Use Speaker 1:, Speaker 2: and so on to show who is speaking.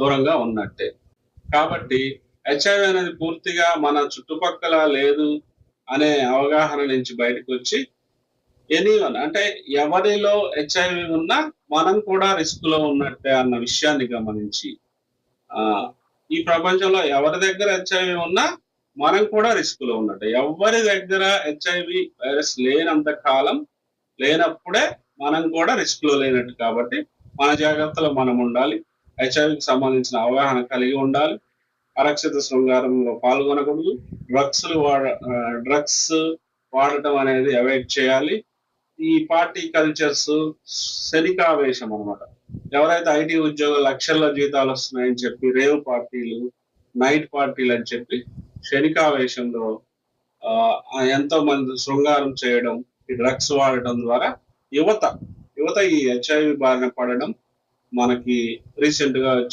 Speaker 1: దూరంగా ఉన్నట్టే. కాబట్టి హెచ్ఐవి అనేది పూర్తిగా మన చుట్టుపక్కల లేదు అనే అవగాహన నుంచి బయటకు వచ్చి ఎనీవన్ అంటే ఎవరిలో హెచ్ఐవి ఉన్నా మనం కూడా రిస్క్లో ఉన్నట్టే అన్న విషయాన్ని గమనించి ఆ ఈ ప్రపంచంలో ఎవరి దగ్గర హెచ్ఐవి ఉన్నా మనం కూడా రిస్క్లో ఉన్నట్టే. ఎవరి దగ్గర హెచ్ఐవి వైరస్ లేనంత కాలం లేనప్పుడే మనం కూడా రిస్క్లో లేనట్టు కాబట్టి మన జాగ్రత్తలో మనం ఉండాలి. హెచ్ఐవికి సంబంధించిన అవగాహన కలిగి ఉండాలి. అరక్షిత శృంగారంలో పాల్గొనకూడదు. డ్రగ్స్ వాడ డ్రగ్స్ వాడటం అనేది అవాయిడ్ చేయాలి. ఈ పార్టీ కల్చర్స్ శనికావేశం అన్నమాట. ఎవరైతే ఐటీ ఉద్యోగులు లక్షల్లో జీతాలు వస్తున్నాయని చెప్పి రేవ్ పార్టీలు నైట్ పార్టీలు అని చెప్పి శనికావేశంలో ఆ, ఎంతో మంది శృంగారం చేయడం ఈ డ్రగ్స్ వాడటం ద్వారా యువత యువత ఈ హెచ్ఐవి బారిన పడడం మనకి రీసెంట్గా